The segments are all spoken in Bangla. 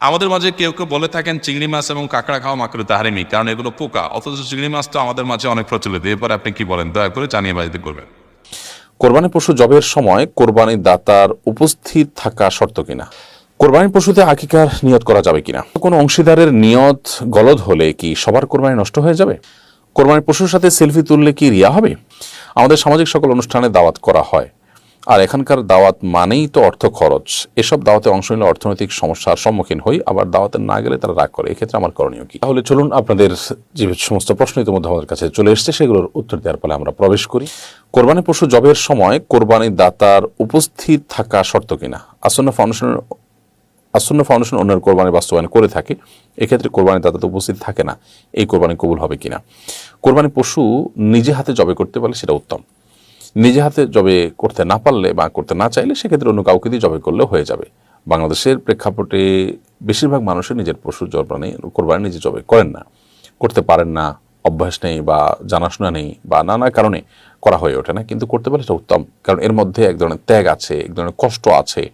আমাদের মাঝে কেউ কেউ বলে থাকেন চিংড়ি মাছ এবং কাঁকড়া খাওয়া মাকড়ে তাহারিমি, কারণ এগুলো পোকা। অথচ চিংড়ি মাছ তো আমাদের মাঝে অনেক প্রচলিত। এরপর আপনি কি বলেন? দয়া করে জানিয়ে বাড়িতে করবেন। কোরবানি পশু জবের সময় কোরবানি দাতার উপস্থিত থাকা শর্ত কিনা? কোরবানি পশুতে আকিকার নিয়ত করা যাবে কিনা? কোনো অংশীদারের নিয়ত গলদ হলে কি সবার কোরবানি নষ্ট হয়ে যাবে? কোরবানি পশুর সাথে সেলফি তুললে কি রিয়া হবে? আমাদের সামাজিক সকল অনুষ্ঠানে দাওয়াত করা হয়। আর এখানকার দাওয়াত মানেই তো অর্থ খরচ। এসব দাওয়াতে অংশ নিলে অর্থনৈতিক সমস্যার সম্মুখীন হই, আবার দাওয়াতে না গেলে তারা রাগ করে। এক্ষেত্রে আমার করণীয় কি? তাহলে চলুন আপনাদের যে সমস্ত প্রশ্ন ইতিমধ্যে আমাদের কাছে চলে এসছে, সেগুলোর উত্তর দেওয়ার ফলে আমরা প্রবেশ করি। কোরবানি পশু জবের সময় কোরবানি দাতার উপস্থিত থাকা শর্ত কিনা? আসন্ন ফাউন্ডেশনের, আসন্ন ফাউন্ডেশন অন্যের কোরবানি বাস্তবায়ন করে থাকে। এক্ষেত্রে কোরবানি দাতা তো উপস্থিত থাকে না। এই কোরবানি কবুল হবে কিনা? কোরবানি পশু নিজে হাতে জবে করতে পারলে সেটা উত্তম। নিজে হাতে জবে করতে না পারলে বা করতে না চাইলে সেক্ষেত্রে অন্য কাউকে দিয়ে জবে করলেও হয়ে যাবে। বাংলাদেশের প্রেক্ষাপটে বেশিরভাগ মানুষের নিজের পশু জবানি কোরবানি নিজে জবে করেন না। করতে পারেন না, অভ্যাস নেই বা জানাশোনা নেই বা নানা কারণে করা হয়ে ওঠে না। কিন্তু করতে পারলে এটা উত্তম, কারণ এর মধ্যে এক ধরনের ত্যাগ আছে, এক ধরনের কষ্ট আছে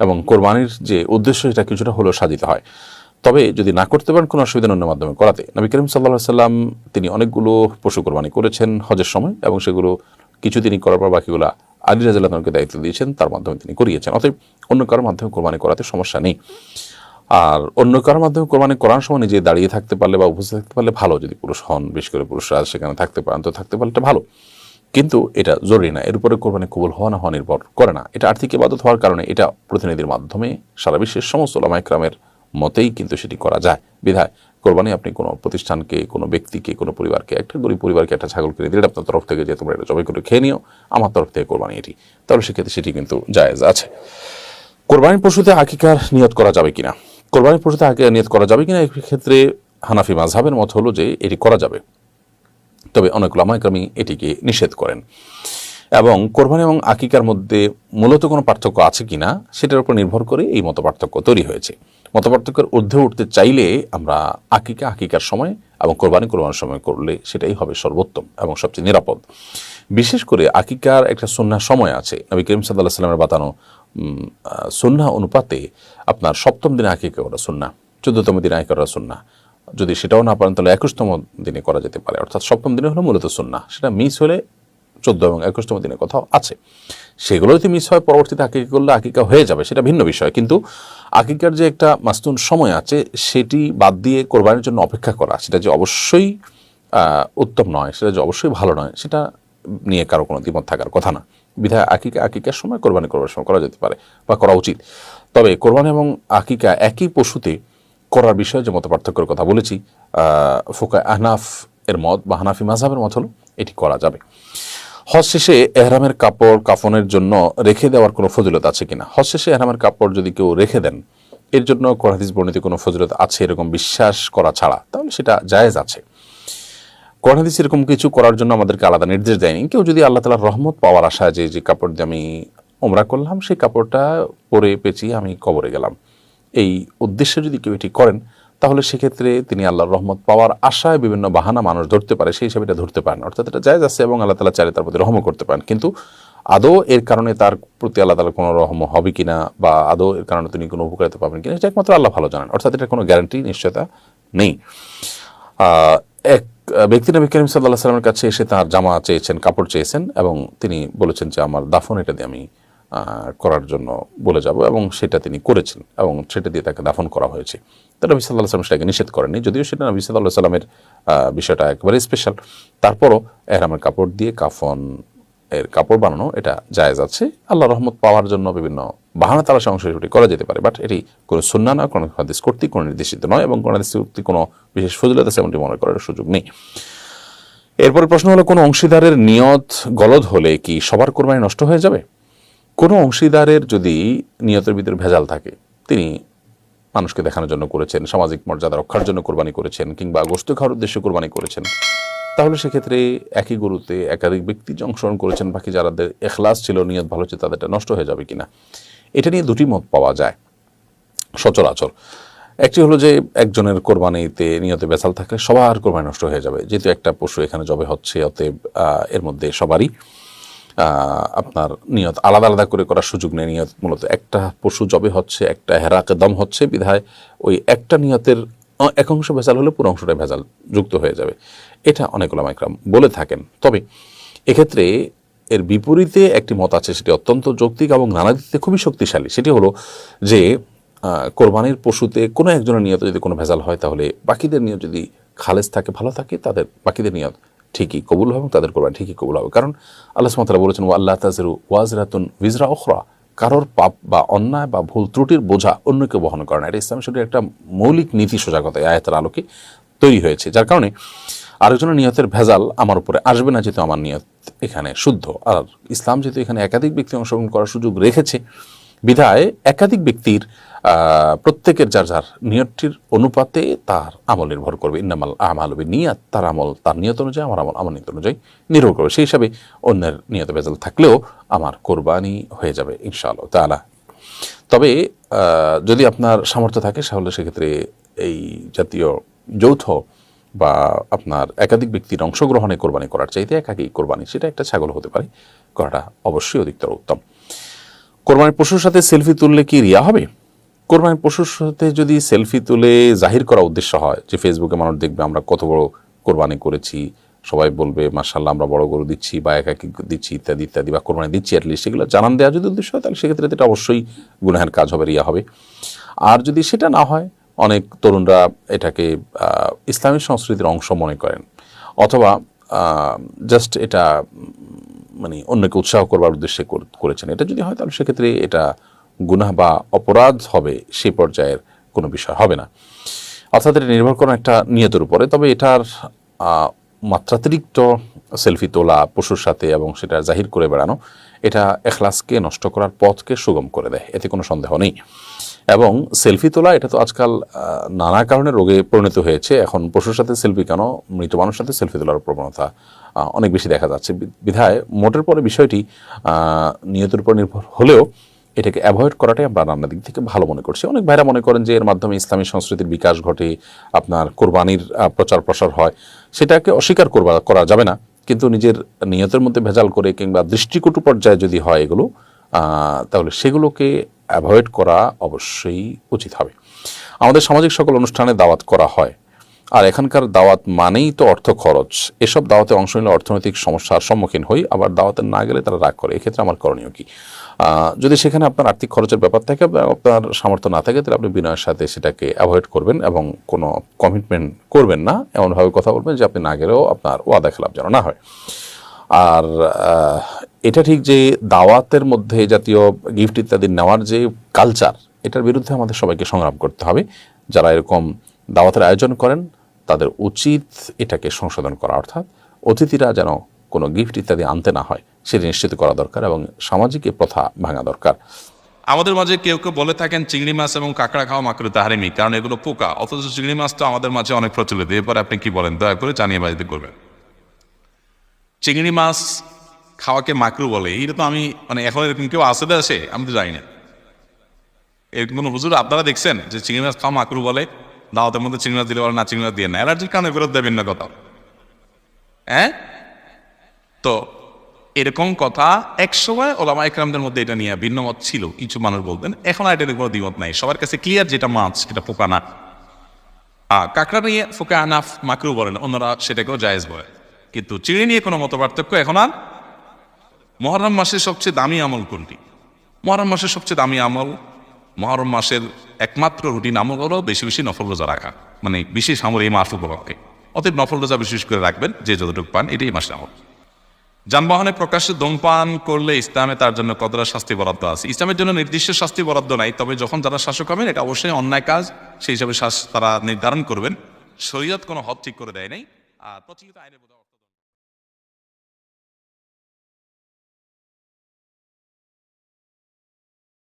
এবং কোরবানির যে উদ্দেশ্য সেটা কিছুটা হলেও সাজিত হয়। তবে যদি না করতে পারেন, কোনো অসুবিধা অন্য মাধ্যমে করাতে। নবী করিম সাল্লাহ সাল্লাম তিনি অনেকগুলো পশু কোরবানি করেছেন হজের সময় এবং সেগুলো কিছু তিনি করার পর বাকিগুলো আলী রাজাকে দায়িত্ব দিয়েছেন, তার মাধ্যমে তিনি করিয়েছেন। অতএব অন্য কারোর মাধ্যমে কোরবানি করাতে সমস্যা নেই। আর অন্য কারোর মাধ্যমে কোরবানি করার সময় নিজে দাঁড়িয়ে থাকতে পারলে বা উপস্থিত থাকতে পারলে ভালো, যদি পুরুষ হন, বিশেষ করে পুরুষরা সেখানে থাকতে পারেন, তো থাকতে পারলে ভালো। কিন্তু এটা জরুরি না, এর উপরে কোরবানি কবুল হওয়া না হওয়া নির্ভর করে না। এটা আর্থিক ইবাদত হওয়ার কারণে এটা প্রতিনিধির মাধ্যমে সারা বিশ্বের সমস্ত লামাইক্রামের মতেই কিন্তু সেটি করা যায়। বিধায়, কোরবানি আপনি কোনো প্রতিষ্ঠানকে, কোনো ব্যক্তিকে, কোনো পরিবারকে, একটা গরিব পরিবারকে, একটা ছাগল কিনে দিলে আপনার তরফ থেকে যে তোমরা এটা জবাই করে খেয়ে নিও, আমার তরফ থেকে কোরবানি এটি। তাহলে সেক্ষেত্রে সেটি কিন্তু জায়েজ আছে। কোরবানির পশুতে আকিকার নিয়ত করা যাবে কিনা? কোরবানির পশুতে আকিকার নিয়ত করা যাবে কিনা? ক্ষেত্রে হানাফি মাঝহাবের মত হলো যে এটি করা যাবে। তবে অনেক লামাইক্রামী এটিকে নিষেধ করেন। এবং কোরবানি এবং আকিকার মধ্যে মূলত কোনো পার্থক্য আছে কিনা, সেটার উপর নির্ভর করে এই মতো পার্থক্য তৈরি হয়েছে। মত পার্থক্যের ঊর্ধ্বে উঠতে চাইলে আমরা আকিকা, আকিকার সময় এবং কোরবানি, কোরবানির সময় করলে সেটাই হবে সর্বোত্তম এবং সবচেয়ে নিরাপদ। বিশেষ করে আকিকার একটা সন্ধ্যা সময় আছে। নবী করিম সাল্লাহ সাল্লামের বাতানো সন্ধ্যা অনুপাতে আপনার সপ্তম দিনে আকিকা করা সন্না চোদ্দতম দিনে আকিকা করা সন্না যদি সেটাও না পারেন, তাহলে একুশতম দিনে করা যেতে পারে। অর্থাৎ সপ্তম দিনে হলো মূলত সন্না সেটা মিস হলে চোদ্দ এবং একুশতম দিনের কথাও আছে। সেগুলো যদি মিস হয়, পরবর্তীতে আকিকা করলে আকিকা হয়ে যাবে, সেটা ভিন্ন বিষয়। কিন্তু আকিকার যে একটা মাস্তুন সময় আছে, সেটি বাদ দিয়ে কোরবানির জন্য অপেক্ষা করা, সেটা যে অবশ্যই উত্তম নয়, সেটা যে অবশ্যই ভালো নয়, সেটা নিয়ে কারও কোনো দ্বিমত থাকার কথা না। বিধায় আকিকা, আকিকার সময় কোরবানি করবার সময় করা যেতে পারে বা করা উচিত। তবে কোরবানি এবং আকিকা একই পশুতে করার বিষয়ে যে মত পার্থক্যের কথা বলেছি ফোকা আহনাফ এর মত বা হানাফি মাঝহাবের মত হলো, এটি করা যাবে। হজ শেষে এহরামের কাপড় কাফনের জন্য রেখে দেওয়ার কোনো ফজিলত আছে কিনা? হজ শেষে এহরামের কাপড় যদি কেউ রেখে দেন, এর জন্য কোরআদিস বর্ণিত কোনো ফজিলত আছে এরকম বিশ্বাস করা ছাড়া? তাহলে সেটা জায়েজ আছে। কোরআদিস এরকম কিছু করার জন্য আমাদেরকে আলাদা নির্দেশ দেয়নি। কেউ যদি আল্লাহ তালার রহমত পাওয়ার আশা যে যে কাপড় দিয়ে আমি ওমরা করলাম, সেই কাপড়টা পরে পেঁচিয়ে আমি কবরে গেলাম। এই উদ্দেশ্যে যদি কেউ এটি করেন তাহলে সেক্ষেত্রে তিনি আল্লাহর রহমত পাওয়ার আশায় বিভিন্ন বাহানা মানুষ ধরতে পারে, সেই হিসাবে এটা ধরতে পারেন। অর্থাৎ এটা জায়জ আছে এবং আল্লাহ তালা চাইলে তার প্রতি রহম করতে পারেন। কিন্তু আদৌ এর কারণে তার প্রতি আল্লাহ তালা কোনো রহম হবে কিনা বা আদৌ এর কারণে তিনি কোনো উপকারিতা পাবেন কিনা এটা একমাত্র আল্লাহ ভালো জানেন। অর্থাৎ এটা কোনো গ্যারান্টি, নিশ্চয়তা নেই। এক ব্যক্তি নবী করিম সাল্লাহ সাল্লামের কাছে এসে তার জামা চেয়েছেন, কাপড় চেয়েছেন এবং তিনি বলেছেন যে, আমার দাফন এটা দিয়ে আমি করার জন্য বলে যাব এবং সেটা তিনি করেছেন এবং সেটা দিয়ে তাকে দাফন করা হয়েছে। তো নবী সাল্লাহ সাল্লাম সেটাকে নিষেধ করেননি, যদিও সেটা নবী সাল্লাহ সাল্লামের বিষয়টা একবারে স্পেশাল তারপরও এহরামের কাপড় দিয়ে কাফন এর কাপড় বানানো এটা জায়েজ আছে। আল্লাহ রহমত পাওয়ার জন্য বিভিন্ন বাহানা অংশ এটি করা যেতে পারে বাট এটি কোনো সুন্না না, কোনো হাদিস কর্তৃক, কোনো নির্দেশিত নয় এবং কোনো হাদিস কর্তৃক কোনো বিশেষ ফজিলত আছে এমনটি মনে করার সুযোগ নেই। এরপরে প্রশ্ন হলো, কোনো অংশীদারের নিয়ত গলদ হলে কি সবার কোরবানি নষ্ট হয়ে যাবে? কোনো অংশীদারের যদি নিয়তের ভিতরে ভেজাল থাকে, তিনি মানুষকে দেখানোর জন্য করেছেন, সামাজিক মর্যাদা রক্ষার জন্য কোরবানি করেছেন কিংবা গোস্ত খাওয়ার উদ্দেশ্যে কোরবানি করেছেন, তাহলে সেক্ষেত্রে একই গরুতে একাধিক ব্যক্তি যে অংশগ্রহণ করেছেন, বাকি যাদের এখলাস ছিল, নিয়ত ভালো ছিল, তাদেরটা নষ্ট হয়ে যাবে কিনা, এটা নিয়ে দুটি মত পাওয়া যায় সচরাচর। একটি হলো যে, একজনের কোরবানিতে নিয়তে বেসাল থাকলে সবার কোরবানি নষ্ট হয়ে যাবে, যেহেতু একটা পশু এখানে জবে হচ্ছে, অতএব এর মধ্যে সবারই আপনার নিয়ত আলাদা আলাদা করে করার সুযোগ নেই নিয়ত মূলত। একটা পশু জবে হচ্ছে, একটা হেরাকে দম হচ্ছে বিধায় ওই একটা নিয়তের এক অংশ ভেজাল হলে পুরো অংশটা ভেজাল যুক্ত হয়ে যাবে। এটা অনেক ওলামাইকরাম বলে থাকেন। তবে এক্ষেত্রে এর বিপরীতে একটি মত আছে, সেটি অত্যন্ত যৌক্তিক এবং নানা দিক খুবই শক্তিশালী। সেটি হলো যে কোরবানির পশুতে কোনো একজনের নিয়ত যদি কোনো ভেজাল হয় তাহলে বাকিদের নিয়ত যদি খালেজ থাকে, ভালো থাকে, তাদের বাকিদের নিয়ত ঠিকই কবুল হবে তাদের কোরবানি ঠিকই কবুল হবে। কারণ আল্লাহ সুমাতারা বলেছেন ও আল্লাহ তাজরু ওয়াজরাতুন ভিজরা ওখরা কারোর পাপ বা অন্যায় বা ভুল ত্রুটির বোঝা অন্যকে বহন করে না। এটা ইসলাম শরীর একটা মৌলিক নীতি সোজাগতা আয়তের আলোকে তৈরি হয়েছে। যার কারণে আরেকজনের নিয়তের ভেজাল আমার উপরে আসবে না, যেহেতু আমার নিয়ত এখানে শুদ্ধ। আর ইসলাম যেহেতু এখানে একাধিক ব্যক্তি অংশগ্রহণ করার সুযোগ রেখেছে বিধায় একাধিক ব্যক্তির প্রত্যেকের যার যার নিয়তটির অনুপাতে তার আমল নির্ভর করবে। ইন্নামাল আমাল নিয়াত তার আমল তার নিয়ত অনুযায়ী, আমার আমল আমার নিয়ত অনুযায়ী নির্ভর করবে। সেই হিসাবে অন্যের নিয়ত ভেজাল থাকলেও আমার কোরবানি হয়ে যাবে ইনশাআল্লাহ তাআলা। তবে যদি আপনার সামর্থ্য থাকে তাহলে সেক্ষেত্রে এই জাতীয় যৌথ বা আপনার একাধিক ব্যক্তির অংশগ্রহণে কোরবানি করার চাইতে একাকি কোরবানি, সেটা একটা ছাগল হতে পারে। করাটা অবশ্যই অধিকতর উত্তম। কোরবানির পশুর সাথে সেলফি তুললে কি রিয়া হবে? কোরবানির পশুর সাথে যদি সেলফি তুলে জাহির করা উদ্দেশ্য হয়, যে ফেসবুকে মানুষ দেখবে আমরা কত বড় কোরবানি করেছি, সবাই বলবে মার্শাল্লাহ আমরা বড় গরু দিচ্ছি বা একাকি দিচ্ছি, ইত্যাদি ইত্যাদি, বা কোরবানি দিচ্ছি অ্যাটলিস্ট সেগুলো জানান দেওয়া যদি উদ্দেশ্য হয়, তাহলে সেক্ষেত্রে এটা অবশ্যই গুনাহের কাজ হবে, রিয়া হবে। আর যদি সেটা না হয়, অনেক তরুণরা এটাকে ইসলামী সংস্কৃতির অংশ মনে করেন। অথবা জাস্ট এটা মানে অন্যকে উৎসাহ করবার উদ্দেশ্যে করেছেন। এটা যদি হয় তাহলে সেক্ষেত্রে এটা গুনাহ বা অপরাধ হবে সেই পর্যায়ের কোনো বিষয় হবে না। অর্থাৎ এটা নির্ভর করে একটা নিয়তের উপরে। তবে এটার মাত্রাতিরিক্ত সেলফি তোলা, পশুর সাথে এবং সেটা জাহির করে বেড়ানো, এটা এখলাসকে নষ্ট করার পথকে সুগম করে দেয়। এতে কোনো সন্দেহ নেই। এবং সেলফি তোলা, এটা তো আজকাল নানা কারণে রোগে পরিণত হয়েছে। এখন পশুর সাথে সেলফি কেন? মৃত মানুষের সাথে সেলফি তোলার প্রবণতা অনেক বেশি দেখা যাচ্ছে। বিধায় মোটের পরে বিষয়টি নিয়তের উপর নির্ভর হলেও এটাকে অ্যাভয়েড করাটাই আমরা রান্নার দিক থেকে ভালো মনে করছি। অনেক ভাইরা মনে করেন যে এর মাধ্যমে ইসলামী সংস্কৃতির বিকাশ ঘটে, আপনার কোরবানির প্রচার প্রসার হয়। সেটাকে অস্বীকার করবা, করা যাবে না। কিন্তু নিজের নিয়তের মধ্যে ভেজাল করে কিংবা দৃষ্টিকটু পর্যায়ে যদি হয় এগুলো তাহলে সেগুলোকে অ্যাভয়েড করা অবশ্যই উচিত হবে। আমাদের সামাজিক সকল অনুষ্ঠানে দাওয়াত করা হয়। আর এখানকার দাওয়াত মানেই তো অর্থ খরচ। এসব দাওয়াতে অংশ নিলে অর্থনৈতিক সমস্যার সম্মুখীন হই, আবার দাওয়াতে না গেলে তারা রাগ করে। এক্ষেত্রে আমার করণীয় কি? যদি সেখানে আপনার আর্থিক খরচের ব্যাপার থাকে আপনার সামর্থ্য না থাকে, তাহলে আপনি বিনয়ের সাথে সেটাকে অ্যাভয়েড করবেন এবং কোনো কমিটমেন্ট করবেন না। এমনভাবে কথা বলবেন যে আপনি না গেলেও আপনার ওয়াদা খেলাপ যেন না হয়। আর এটা ঠিক যে দাওয়াতের মধ্যে জাতীয় গিফট ইত্যাদি নেওয়ার যে কালচার এটার বিরুদ্ধে আমাদের সবাইকে সংগ্রাম করতে হবে। যারা এরকম দাওয়াতের আয়োজন করেন, তাদের উচিত এটাকে সংশোধন করা। অর্থাৎ অতিথিরা যেন কোনো গিফট ইত্যাদি আনতে না হয়, সেটা নিশ্চিত করা দরকার এবং সামাজিক প্রথা ভাঙা দরকার। আমাদের মাঝে কেউ কেউ বলে থাকেন, চিংড়ি মাছ এবং কাঁকড়া খাওয়া মাকরু তাহারিমি, কারণ এগুলো পোকা। অথচ চিংড়ি মাছ তো আমাদের মাঝে অনেক প্রচলিত। এরপর আপনি কি বলেন? দয়া করে জানিয়ে বাজিতে করবেন। চিংড়ি মাছ খাওয়াকে মাকরু বলে। এটা তো আমি মানে এখন এরকম কেউ আসে আসে, আমি তো জানি না। এরকম কোনো হুজুর আপনারা দেখছেন যে চিংড়ি মাছ খাওয়া মাকরু বলে? দাওয়াতের মধ্যে চিংড়ি মাছ দিলে বলে, না, চিংড়ি মাছ দিয়ে না। অ্যালার্জির কারণে ফেরত দেবেন না কথা। হ্যাঁ? তো এরকম কথা এক সময় ওলামা একরামদের মধ্যে এটা নিয়ে ভিন্ন মত ছিল। কিছু মানুষ বলতেন, এখন আর এটা কোনো দ্বিমত নাই। সবার কাছে ক্লিয়ার যেটা মাছ এটা পোকা না কাঁকড়া নিয়ে ফোকা আনাফ মাকরু বলেন অন্যরা সেটাকেও জায়েজ বলে। কিন্তু চিড়ি নিয়ে কোনো মত পার্থক্য এখন আর? মহরম মাসের সবচেয়ে দামি আমল কোনটি? মহরম মাসের সবচেয়ে দামি আমল মহরম মাসের একমাত্র রুটিন আমল হলো বেশি বেশি নফল রোজা রাখা। মানে বিশেষ আমল এই মাস উপলক্ষে। অতএব নফল রোজা বিশেষ করে রাখবেন, যে যতটুকু পান এটাই মাসের আমল। যানবাহনে প্রকাশ্যে ধূমপান করলে ইসলামে তার জন্য কতটা শাস্তি বরাদ্দ আছে? ইসলামের জন্য নির্দিষ্ট শাস্তি বরাদ্দ নাই, তবে যখন যারা শাসক হবেন, এটা অবশ্যই অন্যায় কাজ, সেই হিসাবে তারা নির্ধারণ করবেন। শরীয়ত কোনো হদ ঠিক করে দেয় নাই, আর প্রচলিত অর্থ-